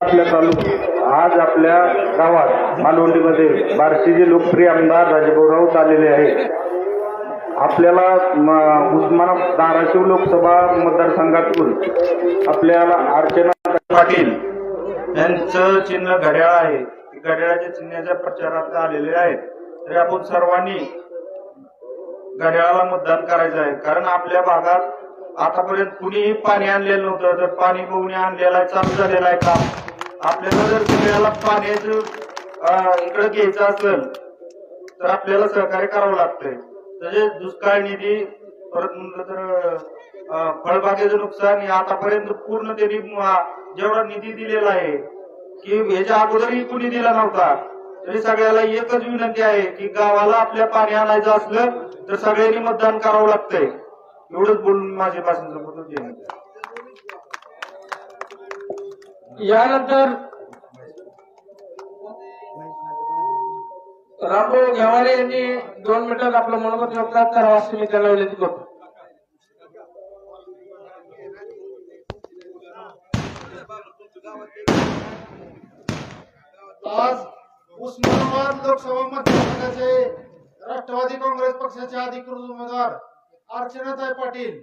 आपल्या आज आपल्या गावात मालवंडीमध्ये बार्शीचे लोकप्रिय आमदार राजेभाऊ राऊत आलेले आहेत. आपल्याला उस्माना धाराशिव लोकसभा मतदारसंघातून आपल्याला अर्चना पाटील यांचं चिन्ह घड्याळ आहे. घड्याळाच्या चिन्हाच्या प्रचारार्थ आलेले आहेत. तरी आपण सर्वांनी घड्याळाला मतदान करायचं आहे. कारण आपल्या भागात आतापर्यंत कुणीही पाणी आणलेलं नव्हतं. तर पाणी बघून आणलेलं आहे चालू झालेलं आहे काम. आपल्याला जर घड्याळाला पाण्याचं इकडे घ्यायचं असेल तर आपल्याला सहकार्य करावं लागतंय. तसेच दुष्काळ निधी परत म्हटलं तर फळबागेचं नुकसान हे आतापर्यंत पूर्ण त्यांनी जेवढा निधी दिलेला आहे की ह्याच्या अगोदरही कुणी दिला नव्हता. तरी सगळ्याला एकच विनंती आहे की गावाला आपल्या पाणी आणायचं असलं तर सगळ्यांनी मतदान करावं लागतंय. एवढंच बोलून माझे भाषण संपवतो. जय यानंतर रामभाऊ घेवारे यांनी दोन मिनिटात आपलं मनोगत व्यक्त करावा असं मी त्याला विनंती करतो. आज उस्मानाबाद लोकसभा मतदारसंघाचे राष्ट्रवादी काँग्रेस पक्षाचे अधिकृत उमेदवार अर्चनाताई पाटील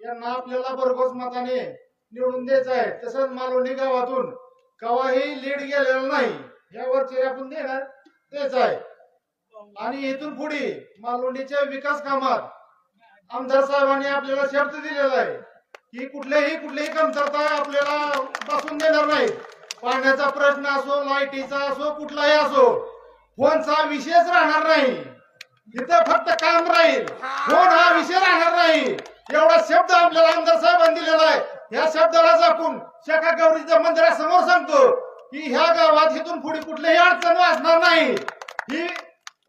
यांना आपल्याला भरघोस मताने निवडून द्यायचं आहे. तसंच मालवणी गावातून कवाही लीड गेलेला नाही यावरचे आपण देणार तेच आहे. आणि इथून पुढे मालवणीच्या विकास कामात आमदार साहेबांनी आपल्याला शब्द दिलेला आहे की कुठल्याही कुठलीही कमतरता आपल्याला बसून देणार नाही पाण्याचा प्रश्न असो लाईटीचा असो कुठलाही असो फोनचा विषयच राहणार नाही. इथं फक्त काम राहील. फोन हा विषय राहणार नाही. एवढा शब्द आपल्याला आमदार साहेबांनी दिलेला आहे. ह्या शब्दाला जपून शाखा गौरीच्या मंदिरासमोर सांगतो की ह्या गावात इथून पुढे कुठलीही अडचण असणार नाही. ही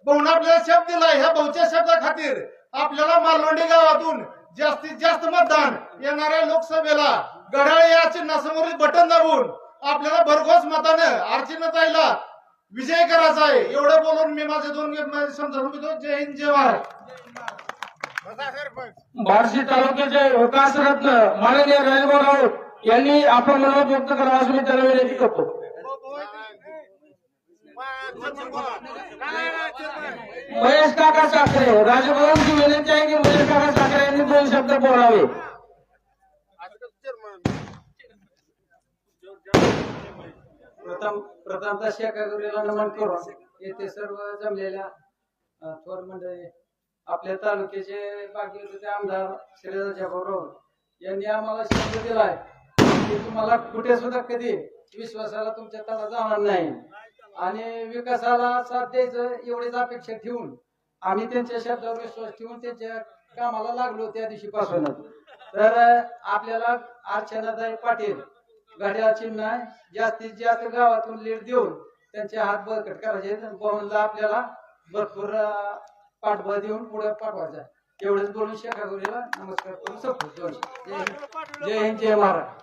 बहुन आपल्याला शब्द दिलाय ह्या बहुच्या शब्दा खातीर आपल्याला मालवंडी गावातून जास्तीत जास्त मतदान येणाऱ्या लोकसभेला घड्याळ या चिन्हासमोरील बटन दाबून आपल्याला भरघोस मतानं अर्चनाताईला विजय करायचा आहे. एवढं बोलून मी माझे दोन समजा जय हिंद जय महाराज बार्शी तालुक्याचे विकास रत्न माननीय राजभाऊ राऊत यांनी आपण मनोगत व्यक्त करावा असं मी त्यांना विनंती करतो. महेश काका साखरे राजभवनची विनंती आहे की महेश काका साखरे यांनी दोन शब्द बोलावे. प्रथम प्रथमतः शेकागुरीला नमन करून येथे सर्व जमलेल्या थोर मंडळी आपल्या तालुक्याचे भाग्यवंत आमदार श्रीराजा राऊत यांनी आम्हाला शब्द दिलाय. की तुम्हाला कुठे सुद्धा कधी विश्वासाला तुमच्या तळा जाणार नाही. आणि विकासाला साथ द्यायचं एवढीच अपेक्षा ठेवून आम्ही त्यांच्या शब्दावर विश्वास ठेवून त्यांच्या कामाला लागलो त्या दिवशीपासूनच. तर आपल्याला अर्चनाताई पाटील घड्याळ चिन्ह. जास्तीत जास्त गावातून लीड देऊन त्यांचे हात बळकट करायचे पवनला आपल्याला भरपूर पाठबळ देऊन पुढे पाठवायचं. एवढंच बोलून शेखागुरीला नमस्कार करून संपतो जय हिंद जय हिंद जय महाराज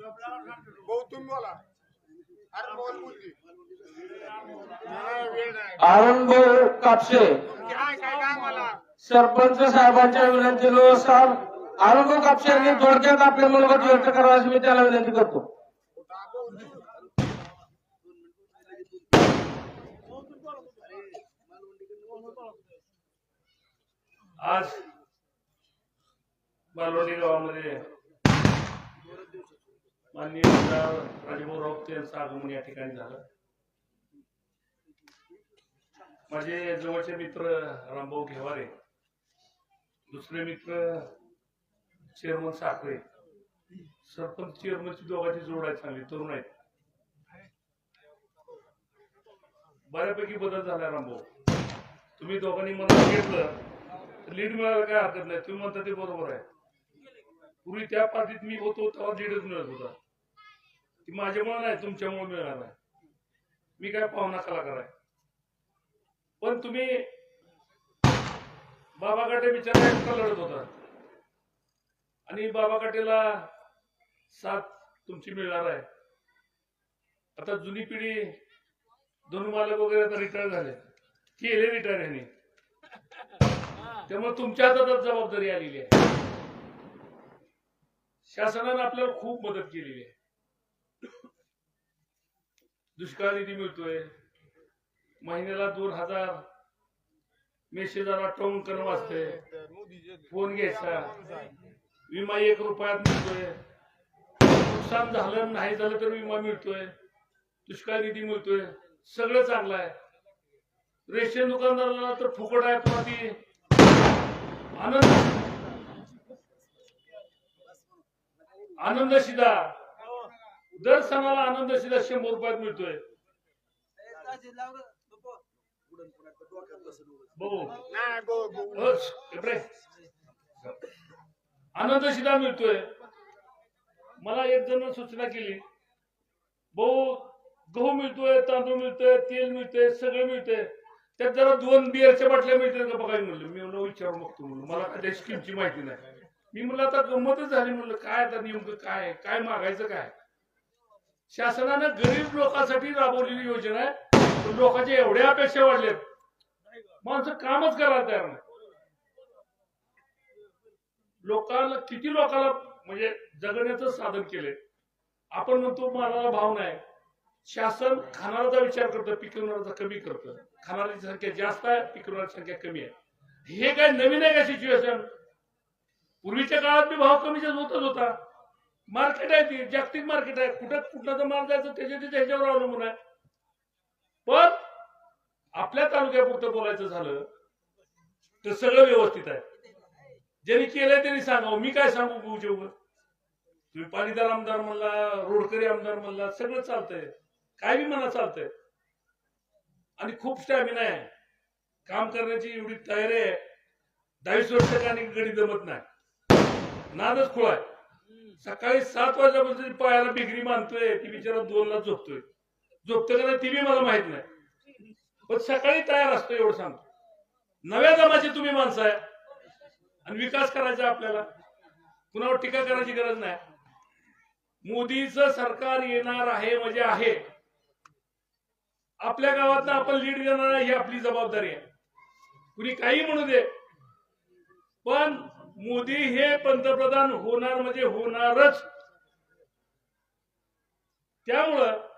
भाऊ तुम्ही बोला अरे बोल बोलली अरुणभाऊ कापसे काय काय काय मला सरपंच साहेबांच्या विनंतीनुसार अरुणभाऊ कापसे यांनी थोडक्यात आपले मनोगत व्यक्त करावा अशी मी त्याला विनंती करतो. आज बालोडी गावामध्ये माननीय राजीभाऊ राजभाऊ राऊत यांचं आगमन या ठिकाणी झालं. माझे जवळचे मित्र रामभाऊ घेवारे दुसरे मित्र चेअरमन साखरे. सरपंच चेअरमनची दोघांची जोड आहे चांगली तरुण आहेत. बऱ्यापैकी बदल झाला रामभाऊ. तुम्ही दोघांनी मनात घेतलं तर लीड मिळायला काय हरकत नाही. तुम्ही म्हणता ते बरोबर आहे. पूर्वी त्या पार्टीत मी होतो तेव्हा लीडच मिळत होता. ती माझ्यामुळे नाही तुमच्यामुळे मिळणार नाही. मी काय पाहुणा कलाकार आहे. पण तुम्ही बाबा काटे बिचारा एकटा लढत होता. आणि बाबा काटेला साथ तुमची मिळणार आहे. आता जुनी पिढी दोन मालक वगैरे आता रिटायर झाले. केले रिटायर यांनी त्यामुळे तुमच्या हातात जबाबदारी आलेली आहे. शासनानं आपल्याला खूप मदत केलेली आहे. दुष्काळ निधी मिळतोय. महिन्याला दोन हजार मेसेज आला टोंकन वाचते फोन घ्यायचा. विमा एक रुपयात मिळतोय. नुकसान झालं नाही झालं तर विमा मिळतोय. दुष्काळ निधी मिळतोय. सगळं चांगलं आहे. रेशन दुकानदाराला तर फुकट आहे पुन्हा ती आनंद. आनंद शिदा. दर सणाला आनंद शिदा शंभर रुपयात मिळतोय. आनंद शिदा मिळतोय. मला एक जण सूचना केली. भाऊ गहू मिळतोय तांदूळ मिळतोय तेल मिळतोय सगळं मिळतंय. त्यात जरा दोन बिअरच्या बाटल्या मिळतील का बघायला म्हणलं. मी म्हणलं विचारून बघतो म्हणलं. मला त्या स्कीमची माहिती नाही. मी म्हणलं आता गंमतच झाली म्हणलं. काय आता नेमकं काय? काय मागायचं काय? शासनानं गरीब लोकांसाठी राबवलेली योजना आहे. लोकांच्या एवढ्या अपेक्षा वाढल्यात माणसं कामच करायला तयार नाही लोकांना किती लोकांना म्हणजे जगण्याचं साधन केलंय. आपण म्हणतो मालाला भाव नाही. शासन खाणाराचा विचार करतं पिकवणाराचा कमी करतं. खाणाऱ्याची संख्या जास्त आहे पिकवणाऱ्याची संख्या कमी आहे. हे काय नवीन आहे का सिच्युएशन पूर्वीच्या काळात मी भाव कमी होतच होता. मार्केट आहे ती जागतिक मार्केट आहे. कुठं कुठला माल जायचं त्याच्या त्याच्या ह्याच्यावर अवलंबून आहे. पण आपल्या तालुक्यापुरतं बोलायचं झालं तर सगळं व्यवस्थित आहे. ज्यांनी केलंय त्यांनी सांगावं. मी काय सांगू भाऊच्या तुम्ही पाणीदार आमदार म्हणला रोडकरी आमदार म्हणला सगळं चालतंय. काय बी म्हणा चालतंय. आणि खूप स्टॅमिना आहे. काम करण्याची एवढी तयारी आहे. दहावीस वर्ष आणि गडी जमत नाही. नादच खुळा आहे. सकाळी सात वाजल्यापासून पायाला बिगरी मानतोय ती बिचारा दोनला झोपतोय. झोपतं का नाही ती बी मला माहीत नाही. पण सकाळी तयार असतो एवढं सांगतो. नव्या जमाची तुम्ही माणसं आहे. आणि विकास करायचा आपल्याला. कुणावर टीका करायची गरज नाही. मोदीचं सरकार येणार आहे म्हणजे आहे. आपल्या गावात आपण लीड देणार आहे ही आपली जबाबदारी आहे. कुणी काही म्हणू दे. पण मोदी हे पंतप्रधान होणार म्हणजे होणारच. त्यामुळं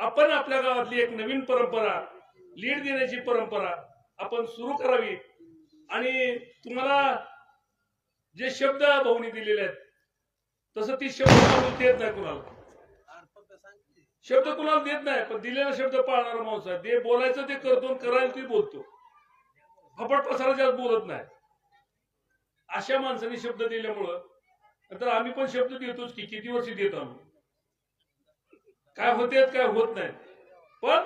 आपण आपल्या गावातली एक नवीन परंपरा लीड देण्याची परंपरा आपण सुरू करावी. आणि तुम्हाला जे शब्द भाऊनी दिलेले आहेत तसं ती शब्द देत नाही कुणाला. शब्द कुणाला देत नाही पण दिलेला शब्द पाळणारा माणूस आहे. ते बोलायचं ते करतो करायला ते बोलतो. फपट पसारा जास्त बोलत नाही. अशा माणसाने शब्द दिल्यामुळं नंतर आम्ही पण शब्द देतोच की किती वर्ष देत आम्ही? काय होते काय होत नाही. पण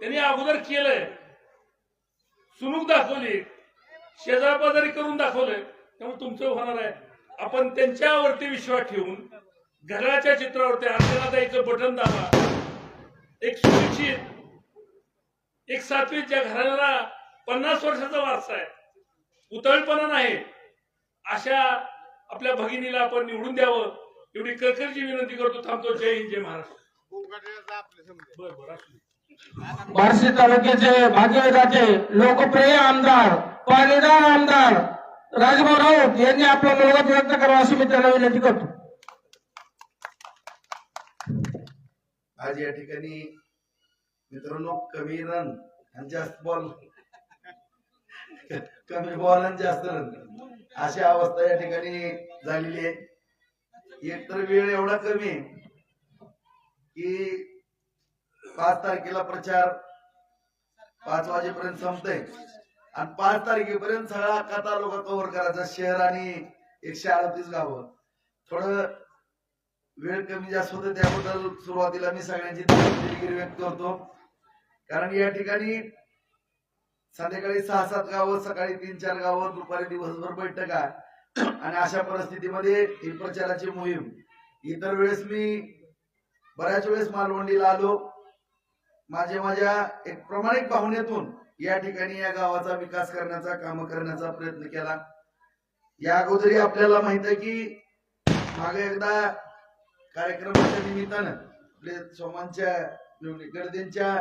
त्यांनी अगोदर केलंय. सुनूक दाखवली. शेजारपाजारी करून दाखवलंय. त्यामुळे तुमचं होणार आहे. आपण त्यांच्यावरती विश्वास ठेवून घराच्या चित्रावरती अर्चनाताईचं बटन दाबा. एक सुनिश्चित एक सातवीत ज्या घराला पन्नास वर्षाचा वारसा आहे. उतळपणा नाही. अशा आपल्या भगिनीला आपण निवडून द्यावं. एवढी कळकळीची विनंती करतो. थांबतो. जय हिंद जय महाराष्ट्र. बार्शी तालुक्याचे भाग्यविधाते लोकप्रिय आमदार पाणीदार आमदार राजभाऊ राऊत यांनी आपलं मनोगत व्यक्त करावं अशी मी त्यांना विनंती करतो. आज या ठिकाणी मित्रांनो कमी रन आणि जास्त बॉल कमी बॉल आणि जास्त रन अशी अवस्था या ठिकाणी झालेली आहे. एकतर वेळ एवढा कमी आहे. की पाच तारखेला प्रचार पाच वाजेपर्यंत संपतय. आणि पाच तारखेपर्यंत सगळा कथा तालुका कव्हर करायचा शहर आणि एकशे अडतीस गावं. थोडं वेळ कमी जास्त होते त्याबद्दल सुरुवातीला मी सगळ्यांची दिलगिरी व्यक्त करतो. कारण या ठिकाणी संध्याकाळी सहा सात गावं सकाळी तीन चार गावं दुपारी दिवसभर बैठका आणि अशा परिस्थितीमध्ये ही प्रचाराची मोहीम. इतर वेळेस मी बऱ्याच वेळेस मालवंडीला आलो. माझ्या माझ्या एक प्रामाणिक भावनेतून या ठिकाणी या गावाचा विकास करण्याचा काम करण्याचा प्रयत्न केला. या अगोदरी आपल्याला माहीत आहे की मागे एकदा कार्यक्रमाच्या निमित्तानं आपले सोमांच्या गर्दींच्या